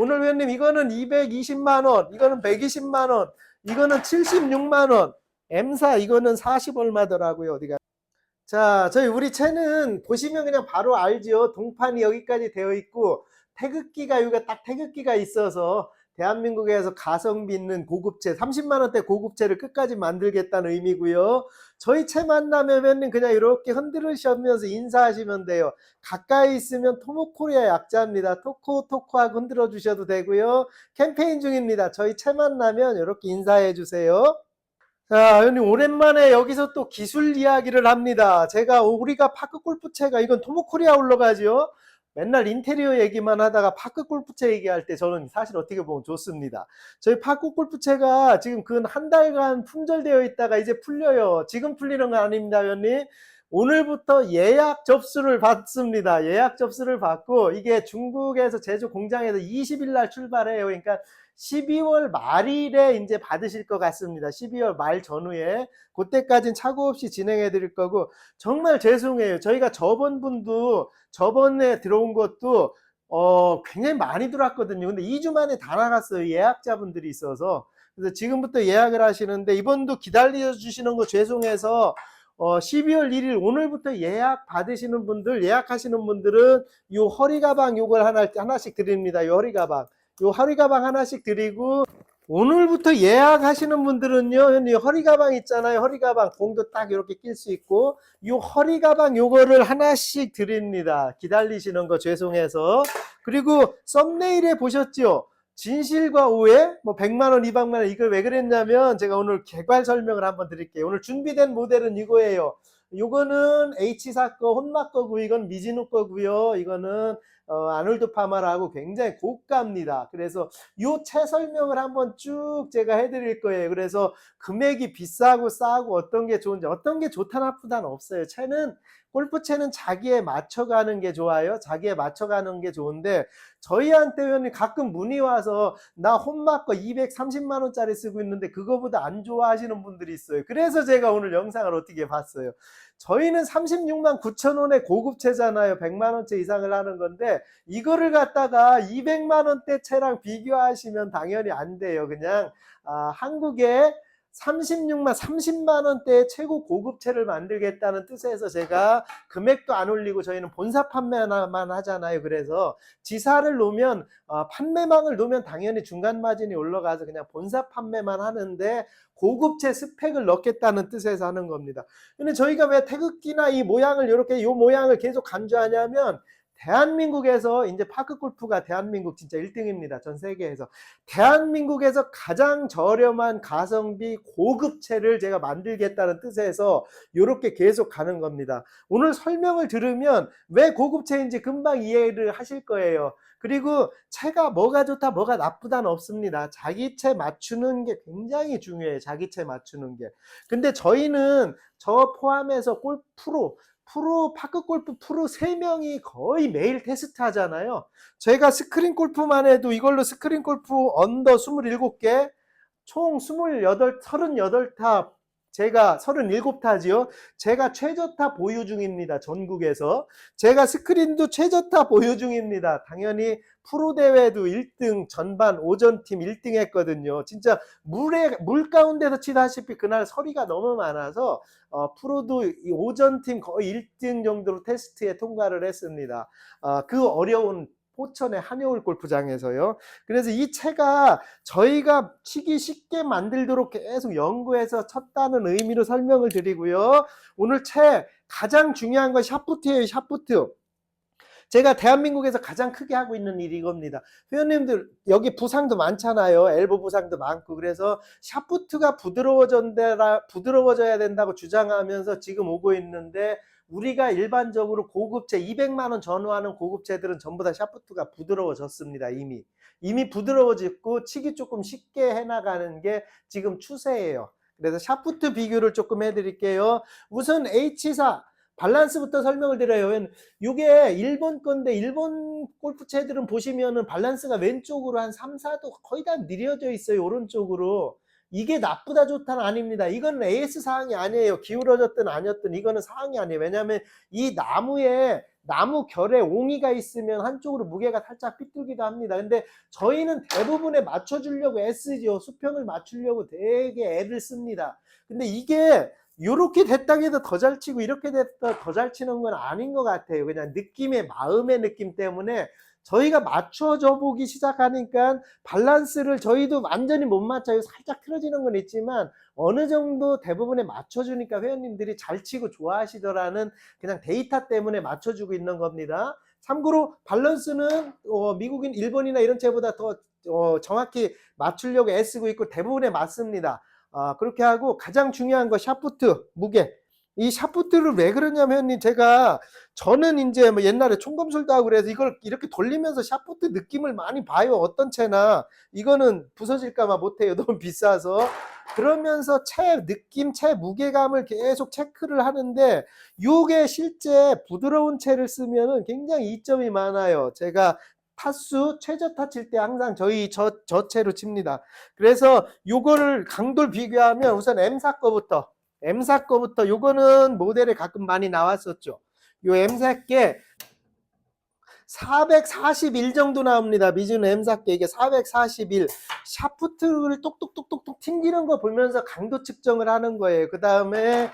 오늘 회원님 이거는 220만 원, 이거는 120만 원, 이거는 76만 원. M사 이거는 40 얼마더라고요. 어디가? 자, 저희 우리 채는 보시면 그냥 바로 알죠. 동판이 여기까지 되어 있고 태극기가 여기가 딱 태극기가 있어서 대한민국에서 가성비 있는 고급채 30만 원대 고급채를 끝까지 만들겠다는 의미고요. 저희 채 만나면 회원님 그냥 이렇게 흔들으시면서 인사하시면 돼요. 가까이 있으면 토모코리아 약자입니다. 토코 토코 하고 흔들어 주셔도 되고요. 캠페인 중입니다. 저희 채 만나면 이렇게 인사해 주세요. 자, 회원님 오랜만에 여기서 또 기술 이야기를 합니다. 제가 우리가 파크 골프채가 이건 토모코리아 올라가죠. 맨날 인테리어 얘기만 하다가 파크 골프채 얘기할 때 저는 사실 어떻게 보면 좋습니다. 저희 파크 골프채가 지금 근 한 달간 품절되어 있다가 이제 풀려요. 지금 풀리는 건 아닙니다, 회원님. 오늘부터 예약 접수를 받습니다. 예약 접수를 받고 이게 중국에서 제조 공장에서 20일 날 출발해요. 그러니까 12월 말일에 이제 받으실 것 같습니다. 12월 말 전후에 그때까지는 차고 없이 진행해 드릴 거고 정말 죄송해요. 저희가 저번 분도 저번에 들어온 것도 어 굉장히 많이 들어왔거든요. 근데 2주 만에 다 나갔어요. 예약자분들이 있어서. 그래서 지금부터 예약을 하시는데 이번도 기다려 주시는 거 죄송해서 어 12월 1일 오늘부터 예약 받으시는 분들 예약하시는 분들은 요 허리 가방 요걸 하나 하나씩 드립니다. 요 허리 가방. 요 허리 가방 하나씩 드리고 오늘부터 예약하시는 분들은요, 허리 가방 있잖아요. 허리 가방 공도 딱 이렇게 낄 수 있고 요 허리 가방 요거를 하나씩 드립니다. 기다리시는 거 죄송해서. 그리고 썸네일에 보셨죠? 진실과 오해, 뭐 100만 원, 200만 원 이걸 왜 그랬냐면 제가 오늘 개괄 설명을 한번 드릴게요. 오늘 준비된 모델은 이거예요. 요거는 H사 거, 혼마 거고 이건 미즈노 거고요. 이거는 어, 아놀드 파마라고 굉장히 고가입니다. 그래서 요 채 설명을 한번 쭉 제가 해드릴 거예요. 그래서 금액이 비싸고 싸고 어떤 게 좋은지 어떤 게 좋다 나쁘다는 없어요. 채는 골프채는 자기에 맞춰가는 게 좋아요. 자기에 맞춰가는 게 좋은데 저희한테 회원님 가끔 문의 와서 나 홈마 거 230만 원짜리 쓰고 있는데 그거보다 안 좋아하시는 분들이 있어요. 그래서 제가 오늘 영상을 어떻게 봤어요. 저희는 36만 9천 원의 고급채잖아요. 100만 원째 이상을 하는 건데 이거를 갖다가 200만 원대 채랑 비교하시면 당연히 안 돼요. 그냥 아, 한국에 36만 30만 원대의 최고 고급채를 만들겠다는 뜻에서 제가 금액도 안 올리고 저희는 본사 판매만 하잖아요. 그래서 지사를 놓으면 어, 판매망을 놓으면 당연히 중간 마진이 올라가서 그냥 본사 판매만 하는데 고급채 스펙을 넣겠다는 뜻에서 하는 겁니다. 근데 저희가 왜 태극기나 이 모양을 이렇게 이 모양을 계속 강조하냐면 대한민국에서 이제 파크 골프가 대한민국 진짜 1등입니다. 전 세계에서. 대한민국에서 가장 저렴한 가성비 고급채를 제가 만들겠다는 뜻에서 이렇게 계속 가는 겁니다. 오늘 설명을 들으면 왜 고급채인지 금방 이해를 하실 거예요. 그리고 채가 뭐가 좋다, 뭐가 나쁘다는 없습니다. 자기 채 맞추는 게 굉장히 중요해요. 자기 채 맞추는 게. 근데 저희는 저 포함해서 골 프로, 프로 파크 골프 프로 3명이 거의 매일 테스트 하잖아요. 제가 스크린 골프만 해도 이걸로 스크린 골프 언더 27개, 총 28, 38타, 제가 37타지요. 제가 최저타 보유 중입니다. 전국에서. 제가 스크린도 최저타 보유 중입니다. 당연히 프로 대회도 1등 전반 오전팀 1등 했거든요. 진짜 물에 물 가운데서 치다시피 그날 서리가 너무 많아서 어, 프로도 이 오전팀 거의 1등 정도로 테스트에 통과를 했습니다. 어, 그 어려운 포천의 한여울 골프장에서요. 그래서 이 채가 저희가 치기 쉽게 만들도록 계속 연구해서 쳤다는 의미로 설명을 드리고요. 오늘 채 가장 중요한 건 샤프트예요. 샤프트. 제가 대한민국에서 가장 크게 하고 있는 일이 이겁니다. 회원님들 여기 부상도 많잖아요. 엘보 부상도 많고 그래서 샤프트가 부드러워져야 된다고 주장하면서 지금 오고 있는데 우리가 일반적으로 고급채 200만 원 전후하는 고급채들은 전부 다 샤프트가 부드러워졌습니다. 이미 이미 부드러워졌고 치기 조금 쉽게 해나가는 게 지금 추세예요. 그래서 샤프트 비교를 조금 해드릴게요. 우선 H사 밸런스부터 설명을 드려요. 이게 일본 건데 일본 골프채들은 보시면은 밸런스가 왼쪽으로 한 3, 4도 거의 다 느려져 있어요. 오른쪽으로. 이게 나쁘다 좋다는 아닙니다. 이건 AS 사항이 아니에요. 기울어졌든 아니었든 이거는 사항이 아니에요. 왜냐하면 이 나무에 나무 결에 옹이가 있으면 한쪽으로 무게가 살짝 삐뚤기도 합니다. 근데 저희는 대부분에 맞춰주려고 애쓰죠. 수평을 맞추려고 되게 애를 씁니다. 근데 이게 이렇게 됐다 해도 더잘 치고 이렇게 됐다 더 잘 치는 건 아닌 것 같아요. 그냥 느낌의 마음의 느낌 때문에 저희가 맞춰줘 보기 시작하니까 밸런스를 저희도 완전히 못 맞춰요. 살짝 틀어지는 건 있지만 어느 정도 대부분에 맞춰주니까 회원님들이 잘 치고 좋아하시더라는 그냥 데이터 때문에 맞춰주고 있는 겁니다. 참고로 밸런스는 어, 미국인, 일본이나 이런 채보다 더 어, 정확히 맞추려고 애쓰고 있고 대부분에 맞습니다. 아, 그렇게 하고 가장 중요한 거 샤프트 무게. 이 샤프트를 왜 그러냐면 제가 저는 이제 뭐 옛날에 총검술도 하고 그래서 이걸 이렇게 돌리면서 샤프트 느낌을 많이 봐요. 어떤 채나 이거는 부서질까봐 못해요. 너무 비싸서. 그러면서 채 느낌, 채 무게감을 계속 체크를 하는데 이게 실제 부드러운 채를 쓰면은 굉장히 이점이 많아요. 제가 타수 최저타 칠 때 항상 저희 저, 저 채로 칩니다. 그래서 요거를 강도를 비교하면 우선 M사 거부터 M사 거부터 요거는 모델에 가끔 많이 나왔었죠. 요 M사 게 441 정도 나옵니다. 미즈노 M사 게 이게 441 샤프트를 똑똑똑똑똑 튕기는 거 보면서 강도 측정을 하는 거예요. 그 다음에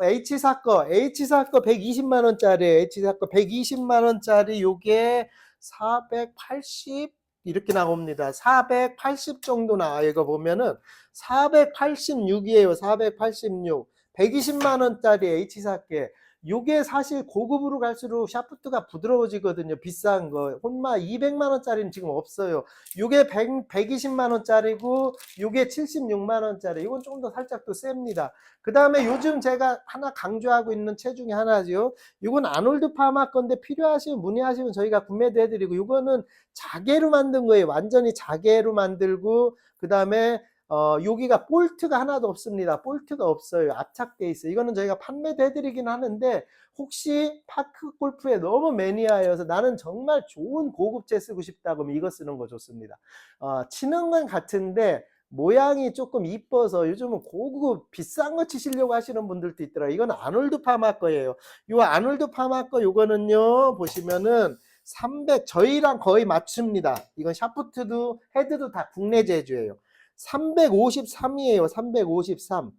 H사 거 H사 거 120만 원짜리 H사 거 120만 원짜리 요게 480 이렇게 나옵니다. 480 정도 나와요. 이거 보면은 486이에요. 486. 120만 원짜리 H사께. 요게 사실 고급으로 갈수록 샤프트가 부드러워지거든요. 비싼 거. 혼마 200만 원짜리는 지금 없어요. 요게 100, 120만 원짜리고 요게 76만 원짜리. 이건 조금 더 살짝 더 셉니다. 그 다음에 요즘 제가 하나 강조하고 있는 체 중에 하나죠. 이건 아놀드 파마 건데 필요하시면 문의하시면 저희가 구매도 해드리고 이거는 자개로 만든 거예요. 완전히 자개로 만들고 그 다음에 어, 여기가 볼트가 하나도 없습니다. 볼트가 없어요. 압착돼 있어요. 이거는 저희가 판매도 해드리긴 하는데 혹시 파크 골프에 너무 매니아여서 나는 정말 좋은 고급재 쓰고 싶다고 하면 이거 쓰는 거 좋습니다. 어, 치는 건 같은데 모양이 조금 이뻐서 요즘은 고급 비싼 거 치시려고 하시는 분들도 있더라고요. 이건 아놀드 파마 거예요. 요 아놀드 파마 거 요거는요 보시면은 300 저희랑 거의 맞춥니다. 이건 샤프트도 헤드도 다 국내 제조예요. 353이에요. 353.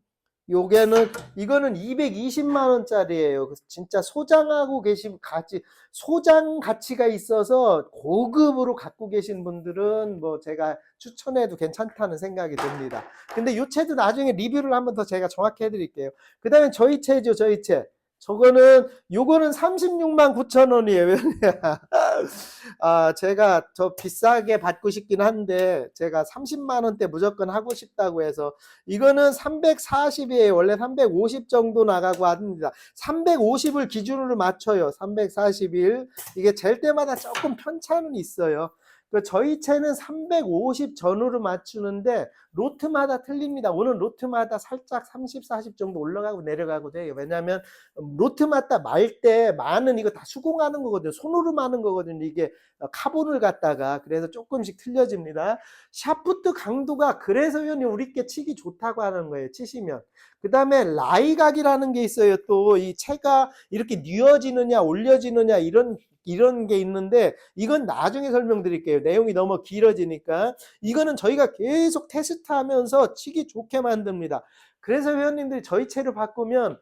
요게는 이거는 220만 원짜리예요. 진짜 소장하고 계신 가치 소장 가치가 있어서 고급으로 갖고 계신 분들은 뭐 제가 추천해도 괜찮다는 생각이 듭니다. 근데 요 채도 나중에 리뷰를 한번 더 제가 정확히 해 드릴게요. 그 다음에 저희 채죠, 저희 채. 저거는 요거는 36만 9천 원이에요. 아, 제가 저 비싸게 받고 싶긴 한데 제가 30만 원대 무조건 하고 싶다고 해서 이거는 340이에요. 원래 350 정도 나가고 합니다. 350을 기준으로 맞춰요. 341. 이게 잴 때마다 조금 편차는 있어요. 그 저희 채는 350 전후로 맞추는데 로트마다 틀립니다. 오늘 로트마다 살짝 30, 40 정도 올라가고 내려가고 돼요. 왜냐하면 로트마다 말 때 많은 이거 다 수공하는 거거든요. 손으로 마는 거거든요. 이게 카본을 갖다가 그래서 조금씩 틀려집니다. 샤프트 강도가 그래서 회원님 우리께 치기 좋다고 하는 거예요. 치시면. 그 다음에 라이각이라는 게 있어요. 또 이 채가 이렇게 뉘어지느냐 올려지느냐 이런 이런 게 있는데 이건 나중에 설명드릴게요. 내용이 너무 길어지니까 이거는 저희가 계속 테스트 하면서 치기 좋게 만듭니다. 그래서 회원님들이 저희 채를 바꾸면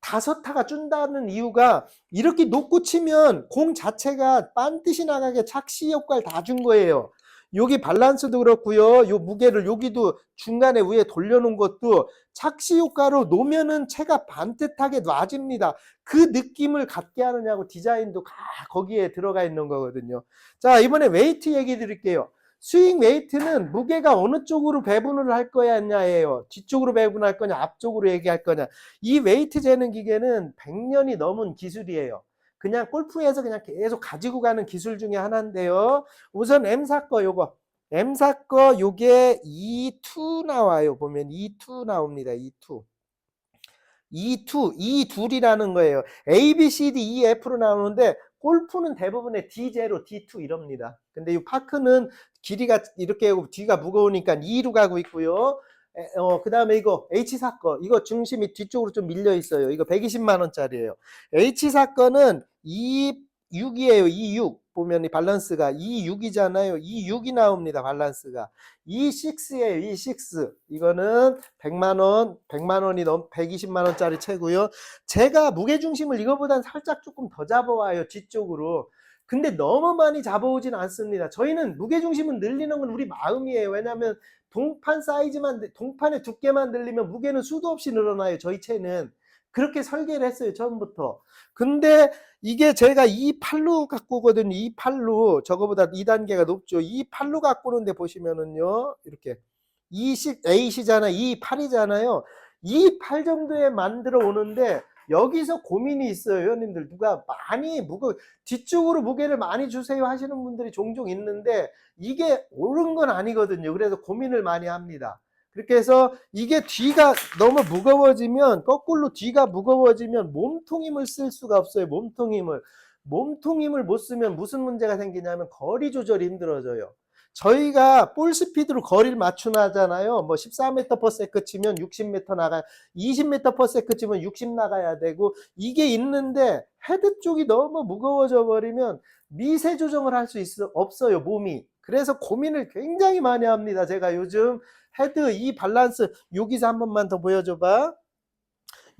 다섯 타가 준다는 이유가 이렇게 놓고 치면 공 자체가 반듯이 나가게 착시 효과를 다 준 거예요. 여기 밸런스도 그렇고요. 요 무게를 여기도 중간에 위에 돌려놓은 것도 착시 효과로 놓으면은 채가 반듯하게 놔집니다. 그 느낌을 갖게 하느냐고 디자인도 다 거기에 들어가 있는 거거든요. 자, 이번에 웨이트 얘기 드릴게요. 스윙 웨이트는 무게가 어느 쪽으로 배분을 할 거냐예요. 뒤쪽으로 배분할 거냐, 앞쪽으로 얘기할 거냐. 이 웨이트 재는 기계는 100년이 넘은 기술이에요. 그냥 골프에서 그냥 계속 가지고 가는 기술 중에 하나인데요. 우선 M사 거 요거. M사 거 요게 E2 나와요. 보면 E2 나옵니다. E2. E2, E2이라는 거예요. A, B, C, D, E, F로 나오는데 골프는 대부분의 D0, D2 이럽니다. 근데 이 파크는 길이가 이렇게 뒤가 무거우니까 2로 가고 있고요. 에, 어, 그 다음에 이거 H 사건 이거 중심이 뒤쪽으로 좀 밀려 있어요. 이거 120만 원짜리예요. H 사건은 26이에요. 26 보면 이 밸런스가 26이잖아요. 26이 나옵니다. 밸런스가 26예요. 26 이거는 100만 원, 100만 원이 넘 120만 원짜리 채고요. 제가 무게 중심을 이거보단 살짝 조금 더 잡아와요. 뒤쪽으로. 근데 너무 많이 잡아오진 않습니다. 저희는 무게 중심은 늘리는 건 우리 마음이에요. 왜냐하면 동판 사이즈만 동판의 두께만 늘리면 무게는 수도 없이 늘어나요. 저희 채는 그렇게 설계를 했어요. 처음부터. 근데 이게 제가 이 팔로 갖고 오거든요. 이 팔로 저거보다 2단계가 높죠. 이 팔로 오는데 보시면은요. 이렇게 20 A시잖아. 이 8이잖아요. 이팔 정도에 만들어 오는데 여기서 고민이 있어요, 회원님들. 누가 많이 무거 뒤쪽으로 무게를 많이 주세요 하시는 분들이 종종 있는데 이게 옳은 건 아니거든요. 그래서 고민을 많이 합니다. 그렇게 해서 이게 뒤가 너무 무거워지면 거꾸로 뒤가 무거워지면 몸통 힘을 쓸 수가 없어요. 몸통 힘을. 몸통 힘을 못 쓰면 무슨 문제가 생기냐면 거리 조절이 힘들어져요. 저희가 볼 스피드로 거리를 맞추나잖아요. 뭐 14m per second 치면 60m 나가, 20m per second 치면 60 나가야 되고 이게 있는데 헤드 쪽이 너무 무거워져 버리면 미세 조정을 할 수 있어 없어요 몸이. 그래서 고민을 굉장히 많이 합니다. 제가 요즘 헤드 이 밸런스 여기서 한 번만 더 보여줘봐.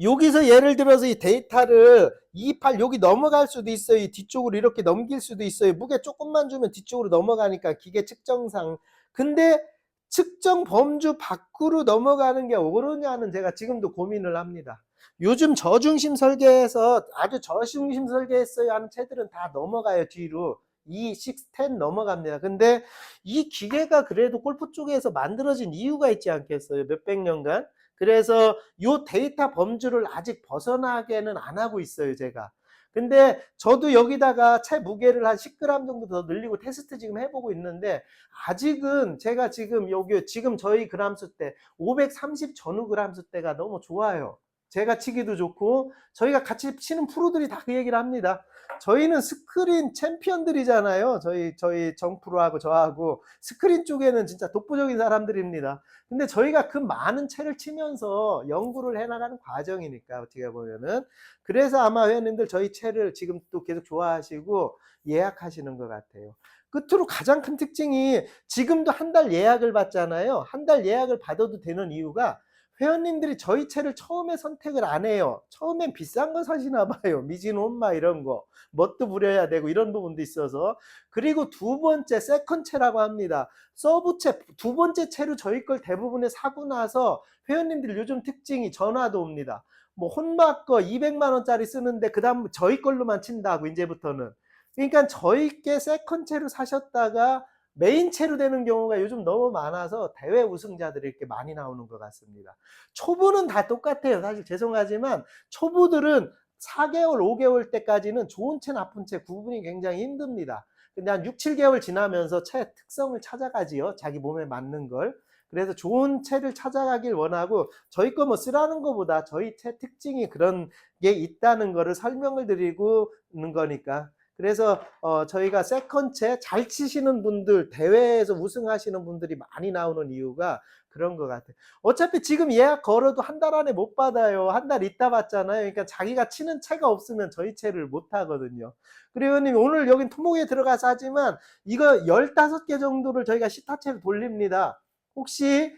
여기서 예를 들어서 이 데이터를 28 여기 넘어갈 수도 있어요. 이 뒤쪽으로 이렇게 넘길 수도 있어요. 무게 조금만 주면 뒤쪽으로 넘어가니까 기계 측정상. 근데 측정 범주 밖으로 넘어가는 게 옳으냐는 제가 지금도 고민을 합니다. 요즘 저중심 설계에서 아주 저중심 설계했어요 하는 채들은 다 넘어가요 뒤로. 이 6, 10 넘어갑니다. 근데 이 기계가 그래도 골프 쪽에서 만들어진 이유가 있지 않겠어요? 몇백 년간. 그래서 요 데이터 범주를 아직 벗어나게는 안 하고 있어요, 제가. 근데 저도 여기다가 채 무게를 한 10g 정도 더 늘리고 테스트 지금 해보고 있는데 아직은 제가 지금 여기 지금 저희 그람수 때 530 전후 그람수 때가 너무 좋아요. 제가 치기도 좋고 저희가 같이 치는 프로들이 다 그 얘기를 합니다. 저희는 스크린 챔피언들이잖아요. 저희 저희 정프로하고 저하고 스크린 쪽에는 진짜 독보적인 사람들입니다. 근데 저희가 그 많은 채를 치면서 연구를 해나가는 과정이니까 어떻게 보면은 그래서 아마 회원님들 저희 채를 지금 또 계속 좋아하시고 예약하시는 것 같아요. 끝으로 가장 큰 특징이 지금도 한 달 예약을 받잖아요. 한 달 예약을 받아도 되는 이유가 회원님들이 저희 채를 처음에 선택을 안 해요. 처음엔 비싼 거 사시나 봐요. 미진 혼마 이런 거. 멋도 부려야 되고 이런 부분도 있어서. 그리고 두 번째 세컨 채라고 합니다. 서브 채, 두 번째 채로 저희 걸 대부분에 사고 나서 회원님들 요즘 특징이 전화도 옵니다. 뭐 혼마 거 200만 원짜리 쓰는데 그다음 저희 걸로만 친다고 이제부터는. 그러니까 저희께 세컨 채로 사셨다가 메인 채로 되는 경우가 요즘 너무 많아서 대회 우승자들이 이렇게 많이 나오는 것 같습니다. 초보는 다 똑같아요. 사실 죄송하지만 초보들은 4개월, 5개월 때까지는 좋은 채, 나쁜 채 구분이 굉장히 힘듭니다. 근데 한 6, 7개월 지나면서 채 특성을 찾아가지요. 자기 몸에 맞는 걸. 그래서 좋은 채를 찾아가길 원하고 저희 거 뭐 쓰라는 것보다 저희 채 특징이 그런 게 있다는 거를 설명을 드리고 있는 거니까 그래서 어, 저희가 세컨채 잘 치시는 분들 대회에서 우승하시는 분들이 많이 나오는 이유가 그런 것 같아요. 어차피 지금 예약 걸어도 한 달 안에 못 받아요. 한 달 있다 받잖아요. 그러니까 자기가 치는 채가 없으면 저희 채를 못 하거든요. 그리고 님 오늘 여긴 토목에 들어가서 하지만 이거 15개 정도를 저희가 시타채로 돌립니다. 혹시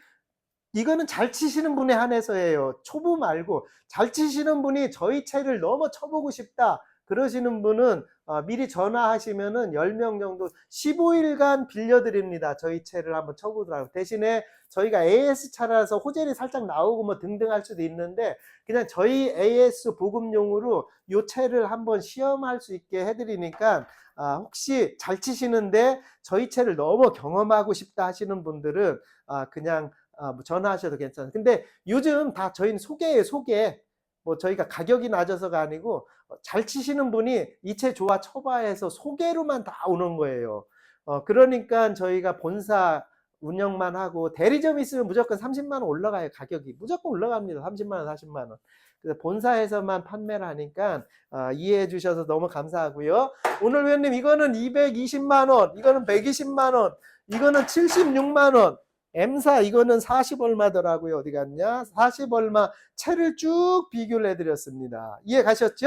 이거는 잘 치시는 분에 한해서예요. 초보 말고 잘 치시는 분이 저희 채를 너무 쳐보고 싶다. 그러시는 분은 어, 미리 전화하시면은 10명 정도 15일간 빌려드립니다. 저희 채를 한번 쳐보더라고요. 대신에 저희가 AS 차라서 호젤이 살짝 나오고 뭐 등등 할 수도 있는데 그냥 저희 AS 보급용으로 요 채를 한번 시험할 수 있게 해드리니까 아, 혹시 잘 치시는데 저희 채를 너무 경험하고 싶다 하시는 분들은 아, 그냥 아, 뭐 전화하셔도 괜찮아요. 근데 요즘 다 저희는 소개예요, 소개. 뭐 저희가 가격이 낮아서가 아니고 어, 잘 치시는 분이 이채 좋아 쳐봐해서 소개로만 다 오는 거예요. 어, 그러니까 저희가 본사 운영만 하고 대리점 있으면 무조건 30만 원 올라가요 가격이 무조건 올라갑니다 30만 원 40만 원 그래서 본사에서만 판매를 하니까 어, 이해해 주셔서 너무 감사하고요 오늘 회원님 이거는 220만 원 이거는 120만 원 이거는 76만 원 M사 이거는 40 얼마더라고요. 어디 갔냐? 40 얼마 채를 쭉 비교를 해드렸습니다. 이해 가셨죠?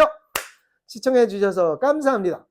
시청해 주셔서 감사합니다.